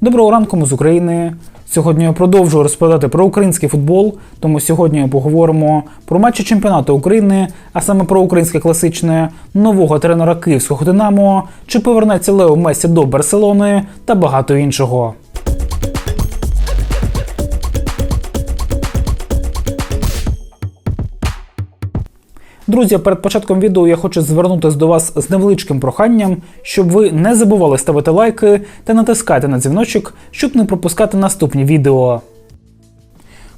Доброго ранку ми з України. Сьогодні я продовжую розповідати про український футбол, тому сьогодні поговоримо про матчі чемпіонату України, а саме про українське класичне, нового тренера київського Динамо, чи повернеться Лео Месі до Барселони та багато іншого. Друзі, перед початком відео я хочу звернутися до вас з невеличким проханням, щоб ви не забували ставити лайки та натискати на дзвіночок, щоб не пропускати наступні відео.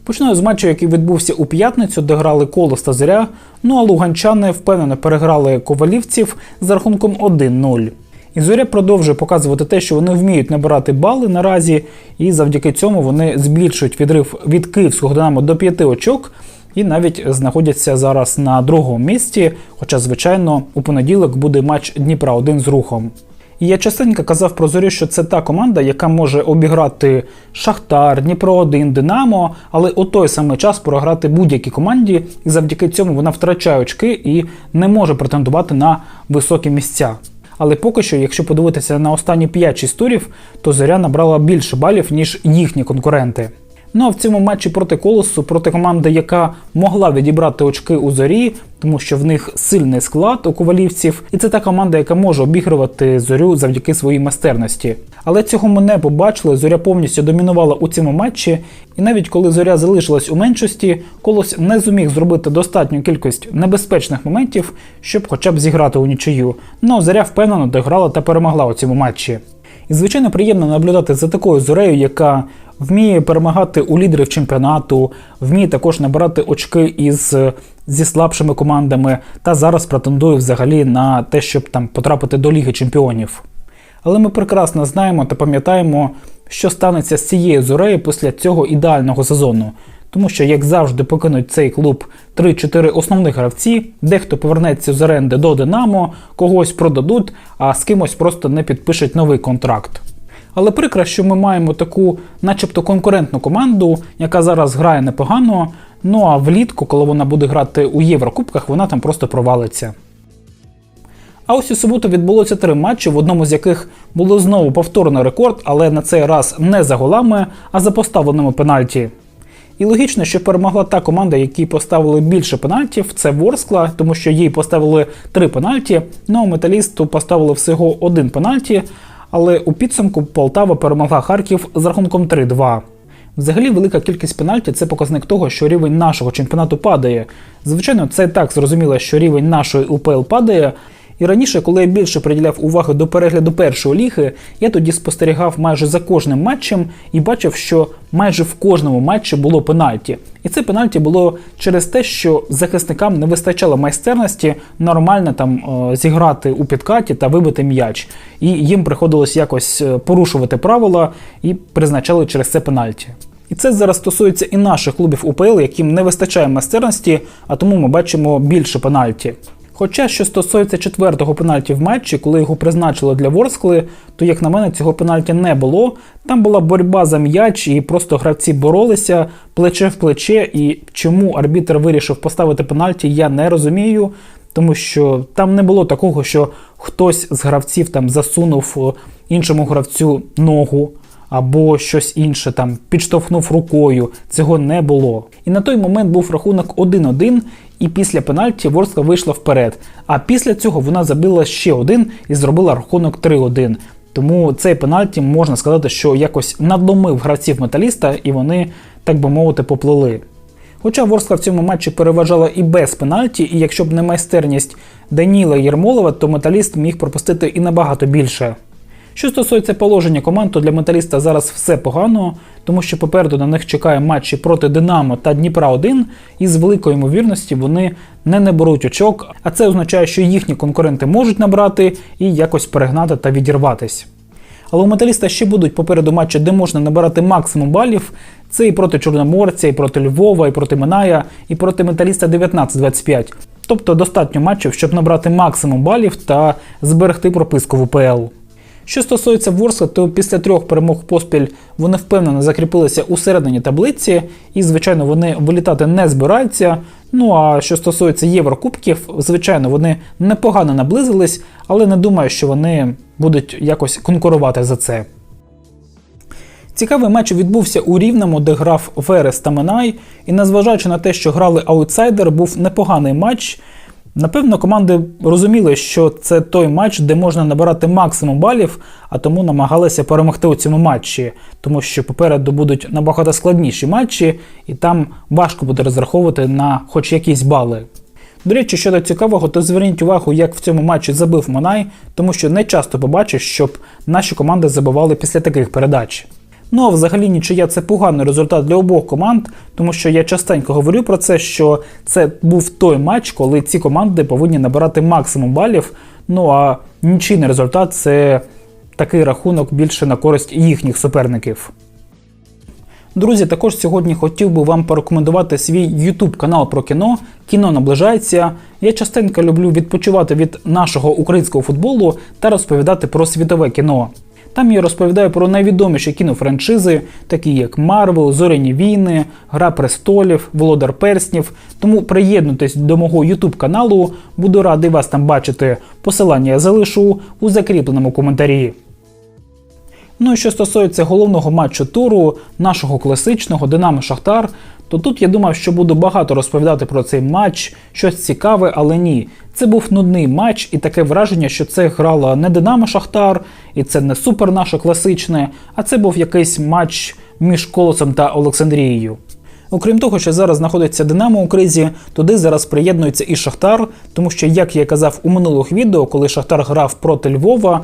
Починаю з матчу, який відбувся у п'ятницю, де грали Колос та Зоря. Ну а луганчани впевнено переграли ковалівців з рахунком 1-0. І зоря продовжує показувати те, що вони вміють набирати бали наразі, і завдяки цьому вони збільшують відрив від київського динамо до 5 очок. І навіть знаходяться зараз на другому місці. Хоча, звичайно, у понеділок буде матч Дніпра 1 з рухом. І я частенько казав про зорю, що це та команда, яка може обіграти Шахтар, Дніпро 1 Динамо, але у той самий час програти будь-якій команді, і завдяки цьому вона втрачає очки і не може претендувати на високі місця. Але поки що, якщо подивитися на останні 5-6 турів, то зоря набрала більше балів, ніж їхні конкуренти. Ну а в цьому матчі проти колосу, проти команди, яка могла відібрати очки у зорі, тому що в них сильний склад у ковалівців, і це та команда, яка може обігрувати зорю завдяки своїй майстерності. Але цього ми не побачили. Зоря повністю домінувала у цьому матчі, і навіть коли зоря залишилась у меншості, колос не зуміг зробити достатню кількість небезпечних моментів, щоб хоча б зіграти у нічию. Ну а зоря впевнено дограла та перемогла у цьому матчі. І звичайно приємно наблюдати за такою зорею, яка вміє перемагати у лідерів чемпіонату, вміє також набирати очки із зі слабшими командами, та зараз претендує взагалі на те, щоб там потрапити до Ліги Чемпіонів. Але ми прекрасно знаємо та пам'ятаємо, що станеться з цією зорею після цього ідеального сезону. Тому що, як завжди, покинуть цей клуб 3-4 основних гравці, дехто повернеться з оренди до Динамо, когось продадуть, а з кимось просто не підпишуть новий контракт. Але прикро, що ми маємо таку, начебто, конкурентну команду, яка зараз грає непогано. Ну а влітку, коли вона буде грати у Єврокубках, вона там просто провалиться. А ось у суботу відбулося три матчі, в одному з яких було знову повторний рекорд, але на цей раз не за голами, а за поставленими пенальті. І логічно, що перемогла та команда, якій поставили більше пенальтів, це Ворскла, тому що їй поставили три пенальті. Ну а металісту поставили всього один пенальті. Але у підсумку Полтава перемогла Харків з рахунком 3-2. Взагалі, велика кількість пенальті це показник того, що рівень нашого чемпіонату падає. Звичайно, це так зрозуміло, що рівень нашої УПЛ падає. І раніше, коли я більше приділяв уваги до перегляду першої ліги, я тоді спостерігав майже за кожним матчем і бачив, що майже в кожному матчі було пенальті. І це пенальті було через те, що захисникам не вистачало майстерності нормально там е, зіграти у підкаті та вибити м'яч. І їм приходилось якось е, порушувати правила і призначали через це пенальті. І це зараз стосується і наших клубів УПЛ, яким не вистачає майстерності, а тому ми бачимо більше пенальті. Хоча, що стосується четвертого пенальті в матчі, коли його призначили для Ворскли, то, як на мене, цього пенальті не було. Там була боротьба за м'яч, і просто гравці боролися плече в плече. І чому арбітр вирішив поставити пенальті, я не розумію. Тому що там не було такого, що хтось з гравців там засунув іншому гравцю ногу або щось інше там підштовхнув рукою. Цього не було. І на той момент був рахунок 1-1, і після пенальті Ворскла вийшла вперед. А після цього вона забила ще один і зробила рахунок 3-1. Тому цей пенальті можна сказати, що якось надломив гравців металіста, і вони, так би мовити, поплили. Хоча Ворскла в цьому матчі переважала і без пенальті, і якщо б не майстерність Даніла Єрмолова, то металіст міг пропустити і набагато більше. Що стосується положення команд, то для металіста зараз все погано, тому що попереду на них чекає матчі проти Динамо та Дніпра 1 і з великою ймовірності вони не наберуть очок, а це означає, що їхні конкуренти можуть набрати і якось перегнати та відірватись. Але у металіста ще будуть попереду матчі, де можна набирати максимум балів. Це і проти Чорноморця, і проти Львова, і проти Миная, і проти металіста 19-25. Тобто достатньо матчів, щоб набрати максимум балів та зберегти прописку в УПЛ. Що стосується Ворскла, то після трьох перемог поспіль вони впевнено закріпилися у середині таблиці, і, звичайно, вони вилітати не збираються. Ну а що стосується Єврокубків, звичайно, вони непогано наблизились, але не думаю, що вони будуть якось конкурувати за це. Цікавий матч відбувся у Рівному, де грав Верес та Минай, і незважаючи на те, що грали аутсайдер, був непоганий матч. Напевно, команди розуміли, що це той матч, де можна набирати максимум балів, а тому намагалися перемогти у цьому матчі, тому що попереду будуть набагато складніші матчі, і там важко буде розраховувати на хоч якісь бали. До речі, щодо цікавого, то зверніть увагу, як в цьому матчі забив Монай, тому що не часто побачиш, щоб наші команди забивали після таких передач. Ну а взагалі нічия це поганий результат для обох команд, тому що я частенько говорю про це, що це був той матч, коли ці команди повинні набирати максимум балів. Ну а нічийний результат це такий рахунок більше на користь їхніх суперників. Друзі, також сьогодні хотів би вам порекомендувати свій YouTube канал про кіно. Кіно наближається. Я частенько люблю відпочивати від нашого українського футболу та розповідати про світове кіно. Там я розповідаю про найвідоміші кінофраншизи, такі як Марвел, Зоряні війни, Гра престолів, Володар Перснів. Тому приєднуйтесь до мого YouTube каналу, буду радий вас там бачити. Посилання я залишу у закріпленому коментарі. Ну і що стосується головного матчу туру, нашого класичного Динамо Шахтар, то тут я думав, що буду багато розповідати про цей матч, щось цікаве, але ні. Це був нудний матч, і таке враження, що це грала не Динамо Шахтар, і це не супер наше класичне, а це був якийсь матч між Колосом та Олександрією. Окрім того, що зараз знаходиться Динамо у кризі, туди зараз приєднується і Шахтар, тому що, як я казав у минулих відео, коли Шахтар грав проти Львова,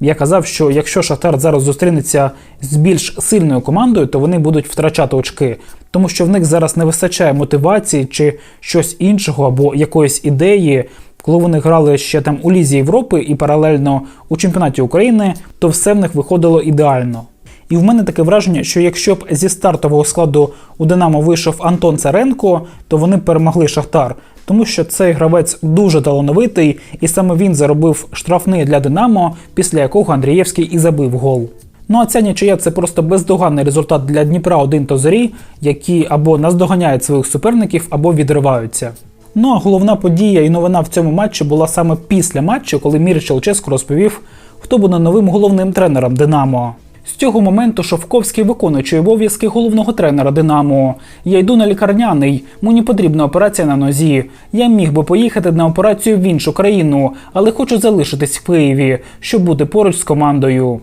я казав, що якщо Шахтар зараз зустрінеться з більш сильною командою, то вони будуть втрачати очки, тому що в них зараз не вистачає мотивації чи щось іншого або якоїсь ідеї. Коли вони грали ще там у Лізі Європи і паралельно у чемпіонаті України, то все в них виходило ідеально. І в мене таке враження, що якщо б зі стартового складу у Динамо вийшов Антон Царенко, то вони перемогли Шахтар, тому що цей гравець дуже талановитий, і саме він заробив штрафний для Динамо, після якого Андрієвський і забив гол. Ну а ця нічия це просто бездоганний результат для Дніпра 1 та зорі, які або наздоганяють своїх суперників, або відриваються. Ну а головна подія і новина в цьому матчі була саме після матчу, коли Мір Челческо розповів, хто буде новим головним тренером Динамо. З цього моменту Шовковський виконуючий обов'язки головного тренера Динамо. Я йду на лікарняний, мені потрібна операція на нозі. Я міг би поїхати на операцію в іншу країну, але хочу залишитись в Києві, щоб бути поруч з командою.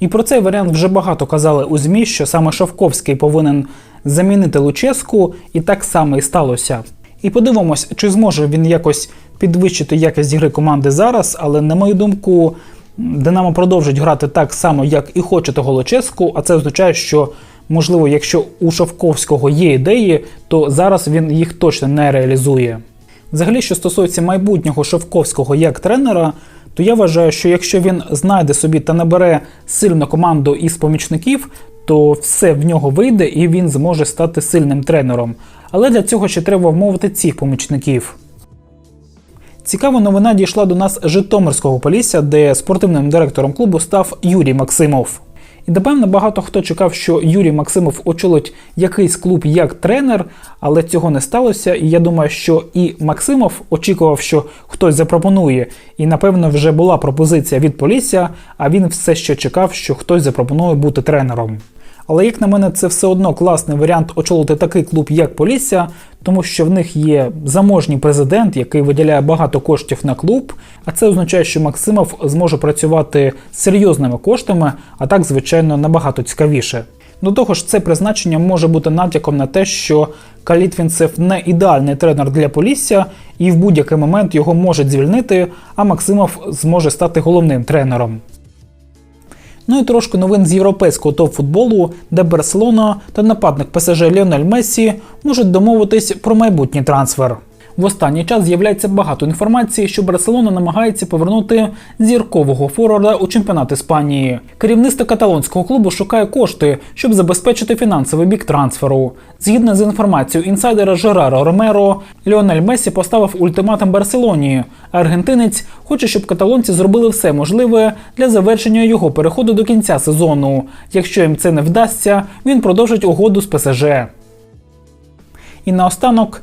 І про цей варіант вже багато казали у ЗМІ, що саме Шовковський повинен замінити Луческу, і так само і сталося. І подивимось, чи зможе він якось підвищити якість гри команди зараз, але на мою думку. Динамо продовжить грати так само, як і хоче того Луческу, а це означає, що, можливо, якщо у Шовковського є ідеї, то зараз він їх точно не реалізує. Взагалі, що стосується майбутнього Шовковського як тренера, то я вважаю, що якщо він знайде собі та набере сильну команду із помічників, то все в нього вийде і він зможе стати сильним тренером. Але для цього ще треба вмовити цих помічників. Цікава новина дійшла до нас з Житомирського Полісся, де спортивним директором клубу став Юрій Максимов. І напевно багато хто чекав, що Юрій Максимов очолить якийсь клуб як тренер, але цього не сталося. І я думаю, що і Максимов очікував, що хтось запропонує. І напевно вже була пропозиція від Полісся, а він все ще чекав, що хтось запропонує бути тренером. Але, як на мене, це все одно класний варіант очолити такий клуб, як Полісся, тому що в них є заможній президент, який виділяє багато коштів на клуб. А це означає, що Максимов зможе працювати з серйозними коштами, а так, звичайно, набагато цікавіше. До того ж, це призначення може бути натяком на те, що Калітвінцев не ідеальний тренер для Полісся, і в будь-який момент його можуть звільнити, а Максимов зможе стати головним тренером. Ну і трошки новин з європейського топ-футболу, де Барселона та нападник ПСЖ Ліонель Мессі можуть домовитись про майбутній трансфер. В останній час з'являється багато інформації, що Барселона намагається повернути зіркового форварда у чемпіонат Іспанії. Керівництво каталонського клубу шукає кошти, щоб забезпечити фінансовий бік трансферу. Згідно з інформацією інсайдера Жерара Ромеро, Ліонель Месі поставив ультиматум Барселоні. Аргентинець хоче, щоб каталонці зробили все можливе для завершення його переходу до кінця сезону. Якщо їм це не вдасться, він продовжить угоду з ПСЖ. І наостанок,